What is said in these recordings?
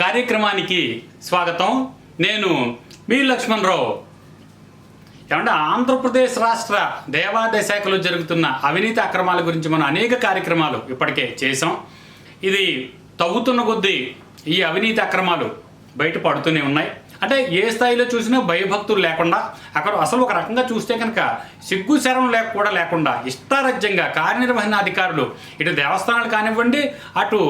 కార్యక్రమానికి స్వాగతం. నేను మీ లక్ష్మణరావు. ఏమంటే ఆంధ్రప్రదేశ్ రాష్ట్ర దేవాదాయ శాఖలో జరుగుతున్న అవినీతి అక్రమాల గురించి మనం అనేక కార్యక్రమాలు ఇప్పటికే చేసాం ఇది తవ్వుతున్న కొద్దీ ఈ అవినీతి అక్రమాలు బయటపడుతూనే ఉన్నాయి. అంటే ఏ స్థాయిలో చూసినా భయభక్తులు లేకుండా అక్కడ అసలు ఒక రకంగా చూస్తే కనుక సిగ్గు శరం లేక కూడా లేకుండా ఇష్టారాజ్యంగా కార్యనిర్వహణాధికారులు ఇటు దేవస్థానాలు కానివ్వండి అటు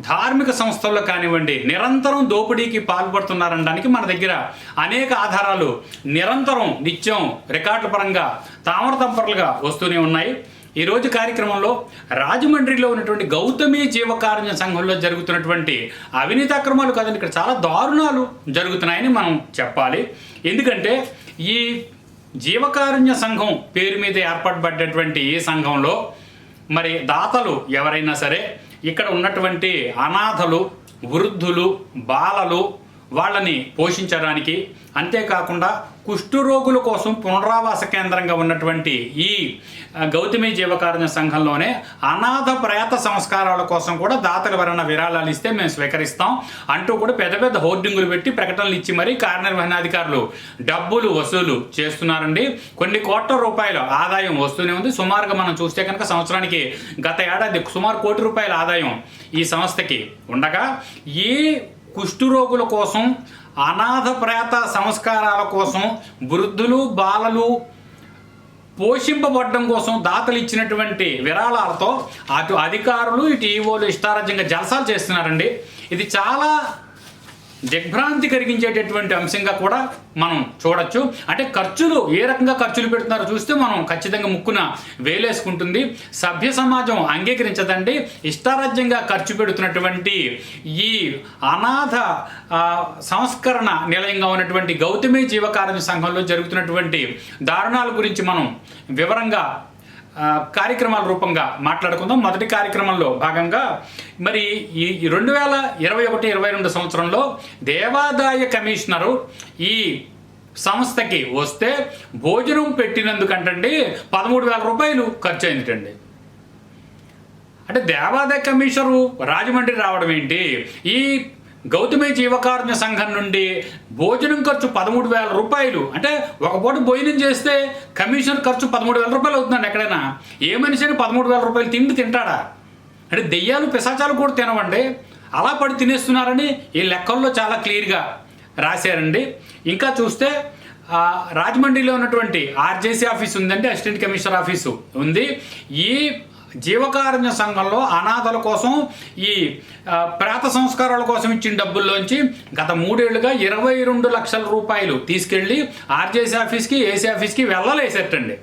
ధార్మిక సంస్థల్లో కానివ్వండి నిరంతరం దోపిడీకి పాల్పడుతున్నారనడానికి మన దగ్గర అనేక ఆధారాలు నిరంతరం నిత్యం రికార్డుల పరంగా తామరతంపరలుగా వస్తూనే ఉన్నాయి. ఈరోజు కార్యక్రమంలో రాజమండ్రిలో ఉన్నటువంటి గౌతమి జీవకారుణ్య సంఘంలో జరుగుతున్నటువంటి అవినీతి అక్రమాలు కాదని ఇక్కడ చాలా దారుణాలు జరుగుతున్నాయని మనం చెప్పాలి. ఎందుకంటే ఈ జీవకారుణ్య సంఘం పేరు మీద ఏర్పాటుపడ్డటువంటి ఈ సంఘంలో మరి దాతలు ఎవరైనా సరే ఇక్కడ ఉన్నటువంటి అనాథలు వృద్ధులు బాలలు వాళ్ళని పోషించడానికి అంతేకాకుండా కుష్ఠరోగుల కోసం పునరావాస కేంద్రంగా ఉన్నటువంటి ఈ గౌతమి జీవకారుణ్య సంఘంలోనే అనాథ ప్రేత సంస్కారాల కోసం కూడా దాతలు వరణ విరాళాలు ఇస్తే మేము స్వీకరిస్తాం. అంటూ కూడా పెద్ద పెద్ద హోర్డింగులు పెట్టి ప్రకటనలు ఇచ్చి మరీ కార్యనిర్వహణాధికారులు డబ్బులు వసూలు చేస్తున్నారండి. కొన్ని కోట్ల రూపాయల ఆదాయం వస్తూనే ఉంది. సుమారుగా మనం చూస్తే కనుక సంవత్సరానికి గత ఏడాది సుమారు కోటి రూపాయల ఆదాయం ఈ సంస్థకి ఉండగా ఈ కుష్ఠరోగుల కోసం అనాథ ప్రేత సంస్కారాల కోసం వృద్ధులు బాలలు పోషింపబడడం కోసం దాతలు ఇచ్చినటువంటి విరాళాలతో అటు అధికారులు ఇటు ఈవోలు ఇష్టారాజ్యంగా జలసాలు చేస్తున్నారండి. ఇది చాలా దిగ్భ్రాంతి కలిగించేటటువంటి అంశంగా కూడా మనం చూడొచ్చు. అంటే ఖర్చులు ఏ రకంగా ఖర్చులు పెడుతున్నారో చూస్తే మనం ఖచ్చితంగా ముక్కున వేలేసుకుంటుంది. సభ్య సమాజం అంగీకరించదండి. ఇష్టారాజ్యంగా ఖర్చు పెడుతున్నటువంటి ఈ అనాథ సంస్కరణ నిలయంగా ఉన్నటువంటి గౌతమి జీవకారుణ్య సంఘంలో జరుగుతున్నటువంటి దారుణాల గురించి మనం వివరంగా కార్యక్రమాల రూపంగా మాట్లాడుకుందాం. మొదటి కార్యక్రమంలో భాగంగా మరి ఈ రెండు వేల ఇరవై ఒకటి ఇరవై రెండు సంవత్సరంలో దేవాదాయ కమిషనరు ఈ సంస్థకి వస్తే భోజనం పెట్టినందుకంటండి పదమూడు వేల రూపాయలు ఖర్చు అయిందిటండి అంటే దేవాదాయ కమిషనరు రాజమండ్రి రావడం ఏంటి? ఈ గౌతమి జీవకారుణ్య సంఘం నుండి భోజనం ఖర్చు పదమూడు వేల రూపాయలు. అంటే ఒక పూట భోజనం చేస్తే కమిషన్ ఖర్చు పదమూడు వేల రూపాయలు అవుతుందండి ఎక్కడైనా. ఏ మనిషిని పదమూడు వేల రూపాయలు తిండి తింటాడా? అంటే దెయ్యాలు పిశాచాలు కూడా తినవండి. అలా పడి తినేస్తున్నారని ఈ లెక్కల్లో చాలా క్లియర్గా రాశారండి. ఇంకా చూస్తే రాజమండ్రిలో ఉన్నటువంటి ఆర్జేసీ ఆఫీస్ ఉందండి అసిస్టెంట్ కమిషనర్ ఆఫీసు ఉంది. ఈ జీవకారుణ్య సంఘంలో అనాథల కోసం ఈ ప్రాత సంస్కారాల కోసం ఇచ్చిన డబ్బుల్లోంచి గత మూడేళ్ళుగా ఇరవై రెండు లక్షల రూపాయలు తీసుకెళ్ళి ఆర్జేసీ ఆఫీస్కి ఏసీ ఆఫీస్కి వెళ్ళలేసేటండి.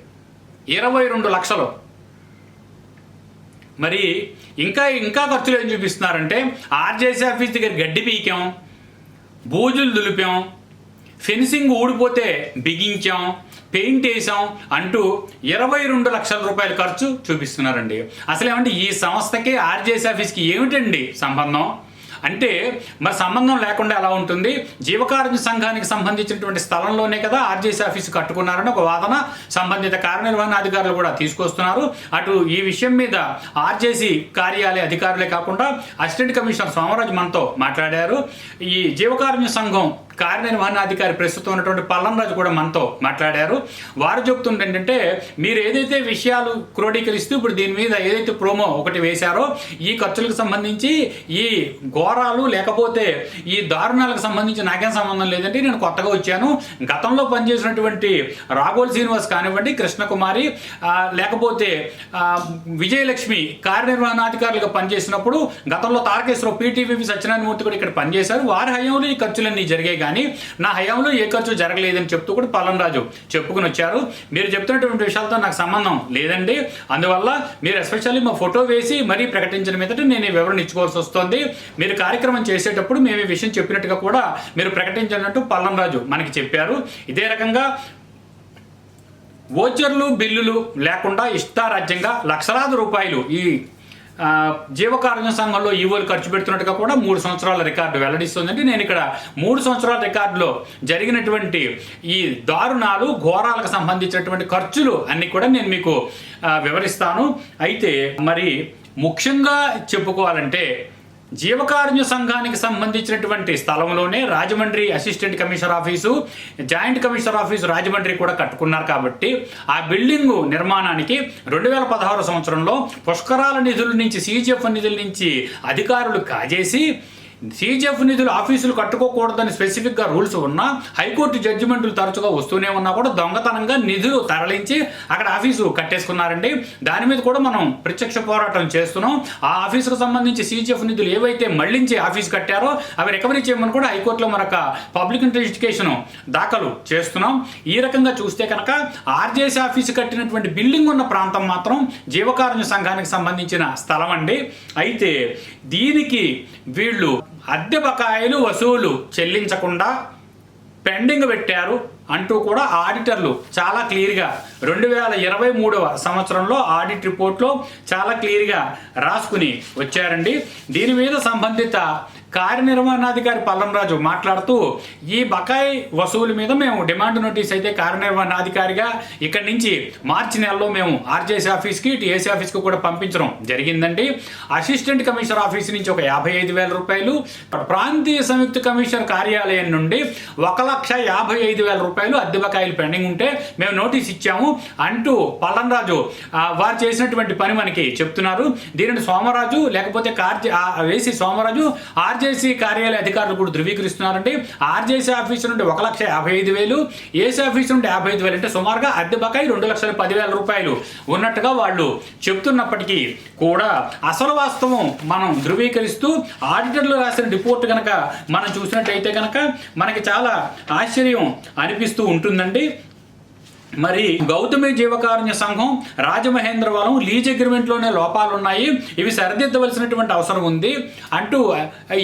ఇరవై రెండు లక్షలు. మరి ఇంకా ఇంకా ఖర్చులు ఏం చూపిస్తున్నారంటే ఆర్జేసీ ఆఫీస్ దగ్గర గడ్డి పీకాం బూజులు దులిపాం ఫెన్సింగ్ ఊడిపోతే బిగించాం పెయింట్ వేసాం అంటూ ఇరవై రెండు లక్షల రూపాయల ఖర్చు చూపిస్తున్నారండి. అసలేమంటే ఈ సంస్థకి ఆర్జేసీ ఆఫీస్కి ఏమిటండి సంబంధం? అంటే మరి సంబంధం లేకుండా ఎలా ఉంటుంది? జీవకారుణ్య సంఘానికి సంబంధించినటువంటి స్థలంలోనే కదా ఆర్జేసీ ఆఫీసు కట్టుకున్నారని ఒక వాదన సంబంధిత కార్యనిర్వహణ అధికారులు కూడా తీసుకొస్తున్నారు. అటు ఈ విషయం మీద ఆర్జేసీ కార్యాలయ అధికారులే కాకుండా అసిస్టెంట్ కమిషనర్ సోమరాజు మనతో మాట్లాడారు. ఈ జీవకారుణ్య సంఘం కార్యనిర్వహణాధికారి ప్రస్తుతం ఉన్నటువంటి పల్లంరాజు కూడా మనతో మాట్లాడారు. వారు చెప్తుంది ఏంటంటే మీరు ఏదైతే విషయాలు క్రోడీకరిస్తూ ఇప్పుడు దీని మీద ఏదైతే ప్రోమో ఒకటి వేశారో ఈ ఖర్చులకు సంబంధించి ఈ ఘోరాలు లేకపోతే ఈ దారుణాలకు సంబంధించి నాకేం సంబంధం లేదంటే నేను కొత్తగా వచ్చాను. గతంలో పనిచేసినటువంటి రాఘోల్ శ్రీనివాస్ కానివ్వండి కృష్ణకుమారి లేకపోతే విజయలక్ష్మి కార్యనిర్వహణాధికారులుగా పనిచేసినప్పుడు గతంలో తారకేశ్వరరావు పీటీవీ సత్యనారాయణమూర్తి కూడా ఇక్కడ పనిచేశారు. వారి హయాంలో ఈ ఖర్చులన్నీ జరిగాయి. కానీ నా హయాంలో ఏ ఖర్చు జరగలేదని చెప్తూ కూడా పల్లంరాజు చెప్పుకుని వచ్చారు. మీరు చెప్తున్నటువంటి విషయాలతో నాకు సంబంధం లేదండి. అందువల్ల మీరు ఎస్పెషల్లీ మా ఫోటో వేసి మరీ ప్రకటించిన మీదట నేను ఈ వివరణ ఇచ్చుకోవాల్సి వస్తుంది. మీరు కార్యక్రమం చేసేటప్పుడు మేము ఈ విషయం చెప్పినట్టుగా కూడా మీరు ప్రకటించినట్టు పల్లంరాజు మనకి చెప్పారు. ఇదే రకంగా ఓచర్లు బిల్లులు లేకుండా ఇష్టారాజ్యంగా లక్షలాది రూపాయలు ఈ జీవకారుణ్య సంఘంలో ఈవోలు ఖర్చు పెడుతున్నట్టుగా కూడా మూడు సంవత్సరాల రికార్డు వెల్లడిస్తుందంటే నేను ఇక్కడ మూడు సంవత్సరాల రికార్డులో జరిగినటువంటి ఈ దారుణాలు ఘోరాలకు సంబంధించినటువంటి ఖర్చులు అన్ని కూడా నేను మీకు వివరిస్తాను. అయితే మరి ముఖ్యంగా చెప్పుకోవాలంటే జీవకారుణ్య సంఘానికి సంబంధించినటువంటి స్థలంలోనే Rajahmundry assistant commissioner office joint commissioner office Rajahmundry కూడా కట్టుకున్నారు కాబట్టి ఆ బిల్డింగు నిర్మాణానికి రెండు వేల పదహారు సంవత్సరంలో పుష్కరాల నిధుల నుంచి సీజీఎఫ్ నిధుల నుంచి అధికారులు కాజేసి సీజీఎఫ్ నిధులు ఆఫీసులు కట్టుకోకూడదని స్పెసిఫిక్గా రూల్స్ ఉన్నా హైకోర్టు జడ్జిమెంట్లు తరచుగా వస్తూనే ఉన్నా కూడా దొంగతనంగా నిధులు తరలించి అక్కడ ఆఫీసు కట్టేసుకున్నారండి. దాని మీద కూడా మనం ప్రత్యక్ష పోరాటం చేస్తున్నాం. ఆ ఆఫీసుకు సంబంధించి సీజీఎఫ్ నిధులు ఏవైతే మళ్ళించి ఆఫీస్ కట్టారో అవి రికవరీ చేయమని కూడా హైకోర్టులో మరొక పబ్లిక్ ఇంటెస్టిగేషన్ దాఖలు చేస్తున్నాం. ఈ రకంగా చూస్తే కనుక ఆర్జేసీ ఆఫీసు కట్టినటువంటి బిల్డింగ్ ఉన్న ప్రాంతం మాత్రం జీవకారుణ్య సంఘానికి సంబంధించిన స్థలం అండి. అయితే దీనికి వీళ్ళు అద్దె బకాయిలు వసూలు చెల్లించకుండా పెండింగ్ పెట్టారు అంటూ కూడా ఆడిటర్లు చాలా క్లియర్గా. రెండు వేల ఇరవై మూడవ సంవత్సరంలో ఆడిట్ రిపోర్ట్లో చాలా క్లియర్గా రాసుకుని వచ్చారండి. దీని మీద సంబంధిత కార్యనిర్వహణాధికారి పల్లంరాజు మాట్లాడుతూ ఈ బకాయి వసూలు మీద మేము డిమాండ్ నోటీస్ అయితే కార్యనిర్వహణాధికారిగా ఇక్కడి నుంచి మార్చి నెలలో మేము ఆర్జేసీ ఆఫీస్కి టీఏసీ ఆఫీస్కి కూడా పంపించడం జరిగిందండి. అసిస్టెంట్ కమిషనర్ ఆఫీస్ నుంచి ఒక యాభై ఐదు వేల రూపాయలు ప్రాంతీయ సంయుక్త కమిషనర్ కార్యాలయం నుండి ఒక లక్ష యాభై ఐదు వేల రూపాయలు అద్దె బకాయిలు పెండింగ్ ఉంటే మేము నోటీస్ ఇచ్చాము అంటూ పల్లంరాజు వారు చేసినటువంటి పని మనకి చెప్తున్నారు. దీనిని సోమరాజు లేకపోతే కార్జ వేసి సోమరాజు ఆర్జేసీ కార్యాలయ అధికారులు కూడా ధృవీకరిస్తున్నారంటే ఆర్జేసీ ఆఫీస్ నుండి ఒక లక్ష యాభై ఐదు వేలు ఏసీ ఆఫీస్ నుండి యాభై ఐదు వేలు అంటే సుమారుగా అద్దె బకాయి రెండు లక్షల పదివేల రూపాయలు ఉన్నట్టుగా వాళ్ళు చెప్తున్నప్పటికీ కూడా అసలు వాస్తవం మనం ధృవీకరిస్తూ ఆడిటర్లు రాసిన రిపోర్ట్ కనుక మనం చూసినట్టయితే కనుక మనకి చాలా ఆశ్చర్యం అనిపిస్తూ ఉంటుందండి. మరి గౌతమి జీవకారుణ్య సంఘం రాజమహేంద్రవరం లీజ్ అగ్రిమెంట్లోనే లోపాలు ఉన్నాయి ఇవి సరిదిద్దవలసినటువంటి అవసరం ఉంది అంటూ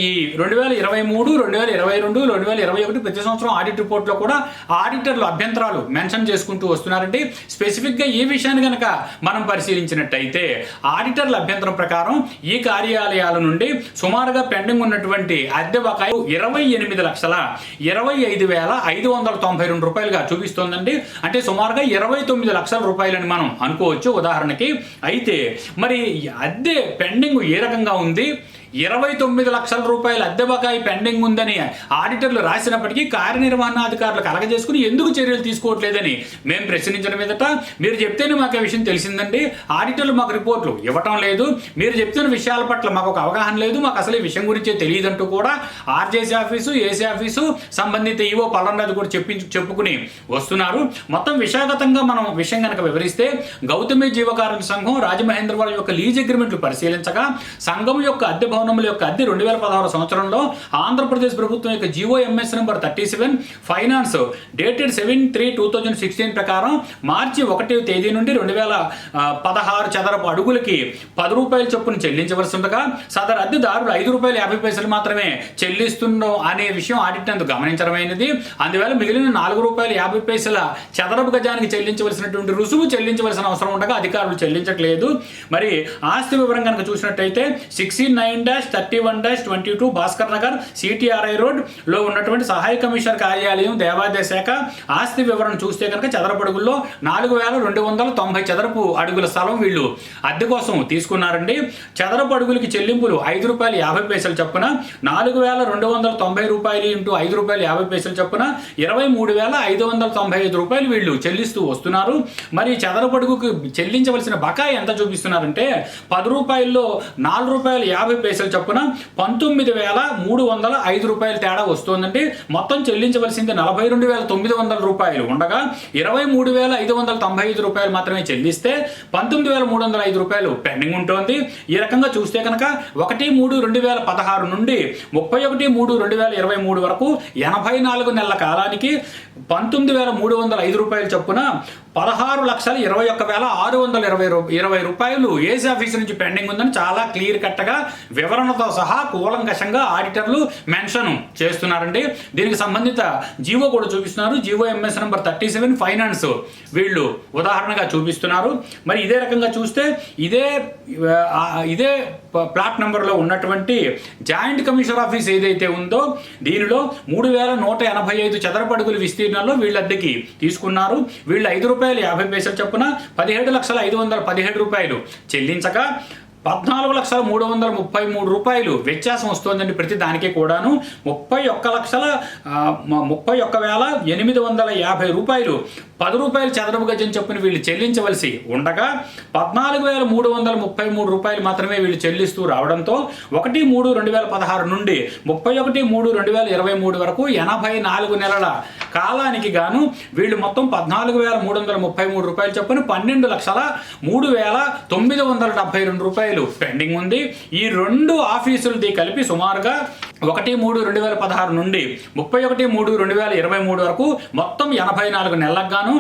ఈ రెండు వేల ఇరవై మూడు రెండు వేల ఇరవై రెండు రెండు వేల ఇరవై ఒకటి ప్రతి సంవత్సరం ఆడిట్ రిపోర్ట్లో కూడా ఆడిటర్లు అభ్యంతరాలు మెన్షన్ చేసుకుంటూ వస్తున్నారండి. స్పెసిఫిక్గా ఈ విషయాన్ని కనుక మనం పరిశీలించినట్టయితే ఆడిటర్ల అభ్యంతరం ప్రకారం ఈ కార్యాలయాల నుండి సుమారుగా పెండింగ్ ఉన్నటువంటి అద్దె బకాయి ఇరవై ఎనిమిది లక్షల ఇరవై ఐదు వేల ఐదు వందల తొంభై రెండు రూపాయలుగా చూపిస్తోందండి. అంటే సుమారుగా ఇరవై తొమ్మిది లక్షల రూపాయలని మనం అనుకోవచ్చు ఉదాహరణకి. అయితే మరి అద్దె పెండింగ్ ఏ రకంగా ఉంది? ఇరవై తొమ్మిది లక్షల రూపాయల అద్దె బకాయి పెండింగ్ ఉందని ఆడిటర్లు రాసినప్పటికీ కార్యనిర్వహణాధికారులకు కలగజేసుకుని ఎందుకు చర్యలు తీసుకోవట్లేదని మేము ప్రశ్నించిన మీదట మీరు చెప్తేనే మాకు ఆ విషయం తెలిసిందండి. ఆడిటర్లు మాకు రిపోర్ట్లు ఇవ్వటం లేదు. మీరు చెప్తున్న విషయాల పట్ల మాకు ఒక అవగాహన లేదు. మాకు అసలు ఈ విషయం గురించే తెలియదంటూ కూడా ఆర్జేసీ ఆఫీసు ఏసీ ఆఫీసు సంబంధిత ఈవో పల్లంరాజు కూడా చెప్పించు చెప్పుకుని వస్తున్నారు. మొత్తం విశాఖతంగా మనం విషయం కనుక వివరిస్తే గౌతమి జీవకారుణ సంఘం రాజమహేంద్రవరం యొక్క లీజ్ అగ్రిమెంట్లు పరిశీలించగా సంఘం యొక్క అద్దె భవనం భవనముల యొక్క అద్దె రెండు వేల పదహారు సంవత్సరంలో ఆంధ్రప్రదేశ్ ప్రభుత్వం యొక్క GO MS number thirty seven finance dated seven three two thousand sixteen ప్రకారం మార్చి ఒకటి తేదీ నుండి రెండు వేల పదహారు చదరపు అడుగులకి పది రూపాయల చొప్పున చెల్లించవలసి ఉండగా సదరు అద్దెదారులు ఐదు రూపాయలు యాభై పైసలు మాత్రమే చెల్లిస్తుండో అనే విషయం ఆడిట్ నందు గమనించడమైనది. అందువల్ల మిగిలిన నాలుగు రూపాయలు యాభై పైసల చదరపు గజానికి చెల్లించవలసినటువంటి రుసుము చెల్లించవలసిన అవసరం ఉండగా అధికారులు చెల్లించట్లేదు. మరి ఆస్తి వివరం కనుక చూసినట్టయితే sixty nine dash thirty one dash twenty two Bhaskar Nagar CTRI రోడ్లో ఉన్నటువంటి సహాయ కమిషనర్ కార్యాలయం దేవాదాయ శాఖ. ఆస్తి వివరణ చూస్తే కనుక చదరపడుగుల్లో నాలుగు వేల రెండు వందల తొంభై చదరపు అడుగుల స్థలం వీళ్ళు అద్దె కోసం తీసుకున్నారండి. చదరపు అడుగులకి చెల్లింపులు ఐదు రూపాయలు యాభై పైసలు చొప్పున నాలుగు వేల రెండు వందల తొంభై రూపాయలు ఇంటూ ఐదు రూపాయలు యాభై పైసలు చొప్పున ఇరవై మూడు వేల ఐదు వందల తొంభై ఐదు రూపాయలు వీళ్ళు చెల్లిస్తూ వస్తున్నారు. మరి చదరపడుగుకు చెల్లించవలసిన బకాయి ఎంత చూపిస్తున్నారంటే పది రూపాయల్లో నాలుగు రూపాయలు యాభై పైసలు పైసలు చొప్పున పంతొమ్మిది వేల మూడు వందల ఐదు రూపాయల తేడా వస్తుందండి మొత్తం చెల్లించవలసింది నలభై రెండు వేల తొమ్మిది వందల రూపాయలు. ఉండగా ఇరవై మూడు వేల ఐదు వందల తొంభై ఐదు రూపాయలు మాత్రమే చెల్లిస్తే పంతొమ్మిది వేల మూడు వందల ఐదు రూపాయలు పెండింగ్ ఉంటుంది. ఈ రకంగా చూస్తే కనుక ఒకటి మూడు రెండు వేల పదహారు నుండి ముప్పై ఒకటి మూడు రెండు వేల ఇరవై మూడు వరకు ఎనభై నాలుగు నెలల కాలానికి పంతొమ్మిది వేల మూడు వందల ఐదు రూపాయల చొప్పున పదహారు లక్షల ఇరవై ఒక్క వేల ఆరు వందల ఇరవై ఇరవై రూపాయలు ఏసీ ఆఫీస్ నుంచి పెండింగ్ ఉందని చాలా క్లియర్ కట్గా వివరణతో సహా కూలంకషంగా ఆడిటర్లు మెన్షన్ చేస్తున్నారండి. దీనికి సంబంధిత జీవో కూడా చూపిస్తున్నారు. GO MS number thirty seven finance వీళ్ళు ఉదాహరణగా చూపిస్తున్నారు. మరి ఇదే రకంగా చూస్తే ఇదే ఇదే ప్లాట్ నెంబర్లో ఉన్నటువంటి జాయింట్ కమిషనర్ ఆఫీస్ ఏదైతే ఉందో దీనిలో మూడు వేల నూట ఎనభై ఐదు చదరపడుగుల విస్తీర్ణంలో వీళ్ళ అద్దెకి తీసుకున్నారు. వీళ్ళు ఐదు రూపాయలు యాభై పైసలు చొప్పున పదిహేడు లక్షల ఐదు వందల పదిహేడు రూపాయలు చెల్లించగా పద్నాలుగు లక్షల మూడు వందల ముప్పై మూడు రూపాయలు వ్యత్యాసం వస్తుందండి ప్రతి దానికి కూడాను. ముప్పై ఒక్క లక్షల ముప్పై ఒక్క వేల ఎనిమిది వందల యాభై రూపాయలు. పది రూపాయలు చదరపు గజం చొప్పున వీళ్ళు చెల్లించవలసి ఉండగా పద్నాలుగు వేల మూడు వందల ముప్పై మూడు రూపాయలు మాత్రమే వీళ్ళు చెల్లిస్తూ రావడంతో ఒకటి మూడు రెండు వేల పదహారు నుండి ముప్పై ఒకటి మూడు రెండు వేల ఇరవై మూడు వరకు ఎనభై నాలుగు నెలల కాలానికి గాను వీళ్ళు మొత్తం పద్నాలుగు వేల మూడు వందల ముప్పై మూడు రూపాయలు చొప్పున పన్నెండు లక్షల మూడు వేల తొమ్మిది వందల డెబ్బై రెండు రూపాయలు పెండింగ్ ఉంది. ఈ రెండు ఆఫీసులది కలిపి సుమారుగా ఒకటి మూడు రెండు వేల పదహారు నుండి ముప్పై ఒకటి మూడు రెండు వేల ఇరవై మూడు వరకు మొత్తం ఎనభై నాలుగు నెలలకు గాను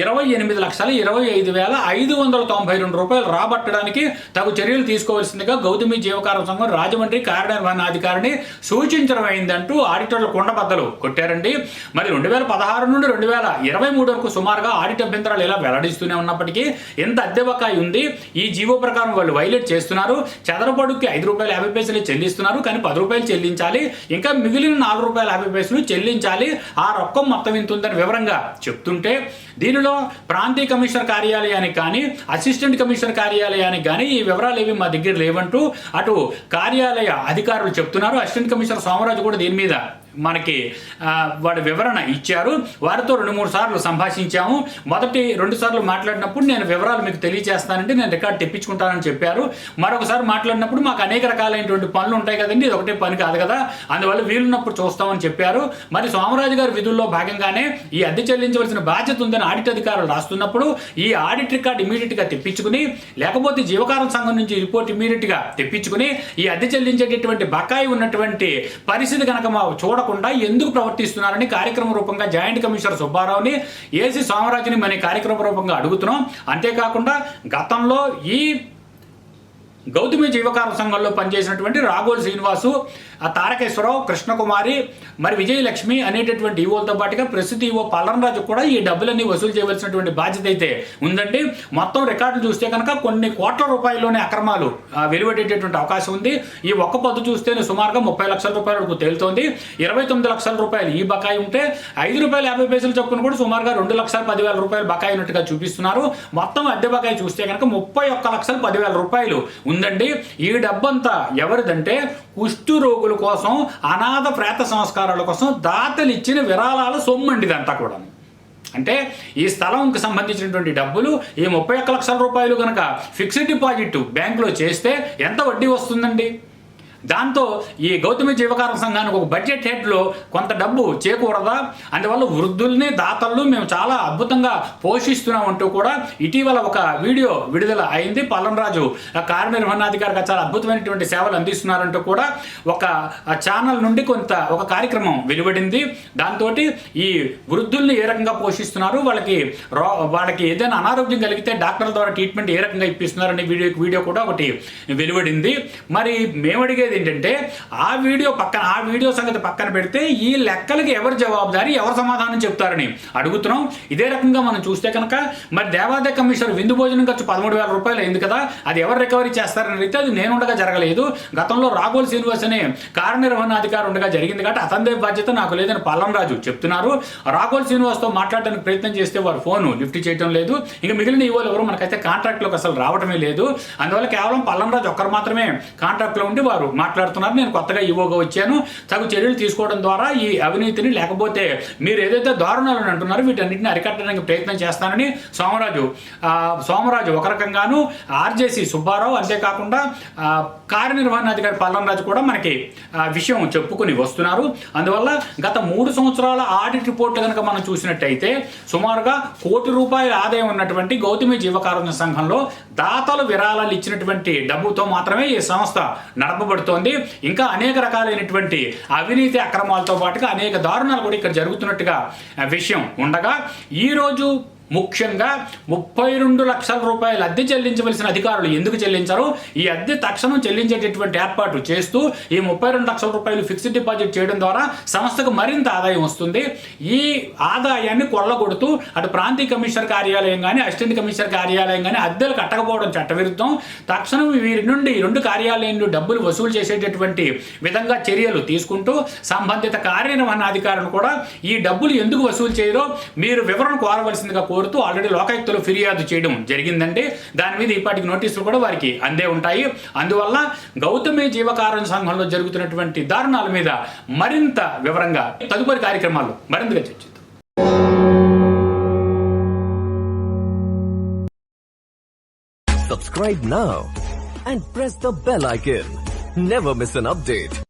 ఇరవై ఎనిమిది లక్షల ఇరవై ఐదు వేల ఐదు వందల తొంభై రెండు రూపాయలు రాబట్టడానికి తగు చర్యలు తీసుకోవాల్సిందిగా గౌతమి జీవకార సంఘం రాజమండ్రి కార్యనిర్వహణాధికారిని సూచించడం అయిందంటూ ఆడిటర్లు కుండబద్దలు కొట్టారండి. మరి రెండు వేల పదహారు నుండి రెండు వేల ఇరవై మూడు వరకు సుమారుగా ఆడిట్ అభ్యంతరాలు ఇలా వెల్లడిస్తూనే ఉన్నప్పటికీ ఎంత అద్దె బకాయి ఉంది. ఈ జీవో ప్రకారం వాళ్ళు వైలేట్ చేస్తున్నారు. చదరపడుకి ఐదు రూపాయలు యాభై పైసలు చెల్లిస్తున్నారు. కానీ పది రూపాయలు చెల్లించాలి. ఇంకా మిగిలిన నాలుగు రూపాయల యాభై పైసలు చెల్లించాలి. ఆ రొక్కం మొత్తం ఇంత ఉందని వివరంగా చెప్తుంటే దీనిలో ప్రాంతీయ కమిషనర్ కార్యాలయానికి కానీ అసిస్టెంట్ కమిషనర్ కార్యాలయానికి కానీ ఈ వివరాలు ఏవి మా దగ్గర లేవంటూ అటు కార్యాలయ అధికారులు చెప్తున్నారు. అసిస్టెంట్ కమిషనర్ సోమరాజు కూడా దీని మీద మనకి వాడి వివరణ ఇచ్చారు. వారితో రెండు మూడు సార్లు సంభాషించాము. మొదటి రెండు సార్లు మాట్లాడినప్పుడు నేను వివరాలు మీకు తెలియజేస్తానంటే నేను రికార్డ్ తెప్పించుకుంటానని చెప్పారు. మరొకసారి మాట్లాడినప్పుడు మాకు అనేక రకాలైనటువంటి పనులు ఉంటాయి కదండి. ఇది ఒకటే పని కాదు కదా. అందువల్ల వీలున్నప్పుడు చూస్తామని చెప్పారు. మరి సోమరాజు గారి విధుల్లో భాగంగానే ఈ అద్దె చెల్లించవలసిన బాధ్యత ఉందని ఆడిట్ అధికారులు రాస్తున్నప్పుడు ఈ ఆడిట్ రికార్డ్ ఇమీడియట్గా తెప్పించుకుని లేకపోతే జీవకారం సంఘం నుంచి రిపోర్ట్ ఇమీడియట్గా తెప్పించుకుని ఈ అద్దె చెల్లించేటటువంటి బకాయి ఉన్నటువంటి పరిస్థితి కనుక మా కాకుండా ఎందుకు ప్రవర్తిస్తున్నారని కార్యక్రమ రూపంగా జాయింట్ కమిషనర్ సుబ్బారావుని ఏసీ సోమరాజుని మన కార్యక్రమ రూపంగా అడుగుతున్నాం. అంతేకాకుండా గతంలో ఈ గౌతమి జీవకార సంఘంలో పనిచేసినటువంటి రాఘోల్ శ్రీనివాసు ఆ తారకేశ్వరరావు కృష్ణకుమారి మరి విజయలక్ష్మి అనేటటువంటి ఈవోలతో పాటుగా ప్రస్తుత ఈవో పల్లనరాజు కూడా ఈ డబ్బులన్నీ వసూలు చేయవలసినటువంటి బాధ్యత అయితే ఉందండి. మొత్తం రికార్డులు చూస్తే కనుక కొన్ని కోట్ల రూపాయల్లోనే అక్రమాలు వెలువడేటటువంటి అవకాశం ఉంది. ఈ ఒక్క పొద్దు చూస్తేనే సుమారుగా ముప్పై లక్షల రూపాయల వరకు తేలుతోంది. ఇరవై తొమ్మిది లక్షల రూపాయలు ఈ బకాయి ఉంటే ఐదు రూపాయలు యాభై పైసలు చొప్పున కూడా సుమారుగా రెండు లక్షల పదివేల రూపాయలు బకాయి ఉన్నట్టుగా చూపిస్తున్నారు. మొత్తం అద్దె బకాయి చూస్తే కనుక ముప్పై ఒక్క లక్షల పదివేల రూపాయలు ఉందండి. ఈ డబ్బంతా ఎవరిదంటే కుష్టు రోగుల కోసం అనాథ ప్రేత సంస్కారాల కోసం దాతలు ఇచ్చిన విరాళాల సొమ్మండి ఇదంతా కూడా అంటే ఈ స్థలంకి సంబంధించినటువంటి డబ్బులు ఈ ముప్పై ఒక్క లక్షల రూపాయలు కనుక ఫిక్స్డ్ డిపాజిట్ బ్యాంకులో చేస్తే ఎంత వడ్డీ వస్తుందండి? దాంతో ఈ గౌతమి జీవకార సంఘానికి ఒక బడ్జెట్ హెడ్లో కొంత డబ్బు చేకూడదా అందువల్ల వృద్ధుల్ని దాతలను మేము చాలా అద్భుతంగా పోషిస్తున్నాం అంటూ కూడా ఇటీవల ఒక వీడియో విడుదల అయింది. పల్లంరాజు కార్యనిర్వహణాధికారిగా చాలా అద్భుతమైనటువంటి సేవలు అందిస్తున్నారంటూ కూడా ఒక ఛానల్ నుండి కొంత ఒక కార్యక్రమం వెలువడింది. దాంతో ఈ వృద్ధుల్ని ఏ రకంగా పోషిస్తున్నారు? వాళ్ళకి రో వాళ్ళకి ఏదైనా అనారోగ్యం కలిగితే డాక్టర్ల ద్వారా ట్రీట్మెంట్ ఏ రకంగా ఇప్పిస్తున్నారనే వీడియో వీడియో కూడా ఒకటి వెలువడింది. మరి మేము అడిగేది ఏంటంటే ఆ వీడియో పక్కన ఆ వీడియో సంగతి పక్కన పెడితే ఈ లెక్కలకి ఎవరు జవాబుదారి ఎవరు సమాధానం చెప్తారని అడుగుతున్నాం. ఇదే రకంగా మనం చూస్తే కనుక మరి దేవాదాయ కమిషనర్ విందు భోజనం ఖర్చు పదమూడు వేల రూపాయలు అయింది కదా అది ఎవరు రికవరీ చేస్తారని అయితే అది నేను ఉండగా జరగలేదు. గతంలో రాఘోల్ శ్రీనివాస్ అనే కార్యనిర్వహణాధికారి ఉండగా జరిగింది కాబట్టి అతనిదే బాధ్యత నాకు లేదని పల్లం రాజు చెప్తున్నారు. రాఘోల్ శ్రీనివాస్తో మాట్లాడడానికి ప్రయత్నం చేస్తే వారు ఫోన్ లిఫ్ట్ చేయడం లేదు. ఇంకా మిగిలిన ఈవోలు ఎవరు మనకైతే కాంట్రాక్ట్లోకి అసలు రావడమే లేదు. అందువల్ల కేవలం పల్లం రాజు ఒక్కరు మాత్రమే కాంట్రాక్ట్లో ఉండి వారు మాట్లాడుతున్నారు. నేను కొత్తగా ఈవోగా వచ్చాను. తగు చర్యలు తీసుకోవడం ద్వారా ఈ అవినీతిని లేకపోతే మీరు ఏదైతే దారుణాలను అంటున్నారో వీటన్నిటిని అరికట్టడానికి ప్రయత్నం చేస్తానని సోమరాజు సోమరాజు ఒక రకంగాను ఆర్జేసీ సుబ్బారావు అంతేకాకుండా ఆ, కార్యనిర్వహణాధికారి పల్లంరాజు కూడా మనకి విషయం చెప్పుకుని వస్తున్నారు. అందువల్ల గత మూడు సంవత్సరాల ఆడిట్ రిపోర్ట్ కనుక మనం చూసినట్టయితే సుమారుగా కోటి రూపాయల ఆదాయం ఉన్నటువంటి గౌతమి జీవకారుణ్య సంఘంలో దాతలు విరాళాలు ఇచ్చినటువంటి డబ్బుతో మాత్రమే ఈ సంస్థ నడపబడుతోంది. ఇంకా అనేక రకాలైనటువంటి అవినీతి అక్రమాలతో పాటుగా అనేక దారుణాలు కూడా ఇక్కడ జరుగుతున్నట్టుగా విషయం ఉండగా ఈరోజు ముఖ్యంగా ముప్పై రెండు లక్షల రూపాయల అద్దె చెల్లించవలసిన అధికారులు ఎందుకు చెల్లించారు? ఈ అద్దె తక్షణం చెల్లించేటటువంటి ఏర్పాటు చేస్తూ ఈ ముప్పై రెండు లక్షల రూపాయలు ఫిక్స్డ్ డిపాజిట్ చేయడం ద్వారా సంస్థకు మరింత ఆదాయం వస్తుంది. ఈ ఆదాయాన్ని కొల్లగొడుతూ అటు ప్రాంతీయ కమిషనర్ కార్యాలయం కానీ అసిస్టెంట్ కమిషనర్ కార్యాలయం కానీ అద్దెలు కట్టకపోవడం చట్టవిరుద్ధం. తక్షణం వీరి నుండి ఈ రెండు కార్యాలయంలో డబ్బులు వసూలు చేసేటటువంటి విధంగా చర్యలు తీసుకుంటూ సంబంధిత కార్యనిర్వహణాధికారులు కూడా ఈ డబ్బులు ఎందుకు వసూలు చేయరో మీరు వివరణ కోరవలసిందిగా కోరుతూ ఆల్రెడీ లోకాయుక్తలు ఫిర్యాదు చేయడం జరిగిందంటే దాని మీద ఇప్పటికి నోటీసులు కూడా వారికి అందే ఉంటాయి అందువల్ల గౌతమి జీవకారణ సంఘంలో జరుగుతున్నటువంటి దారుణాల మీద మరింత వివరంగా తదుపరి కార్యక్రమాల్లో మరింతగా చర్చిద్దాం Subscribe now and press the bell icon. Never miss an update.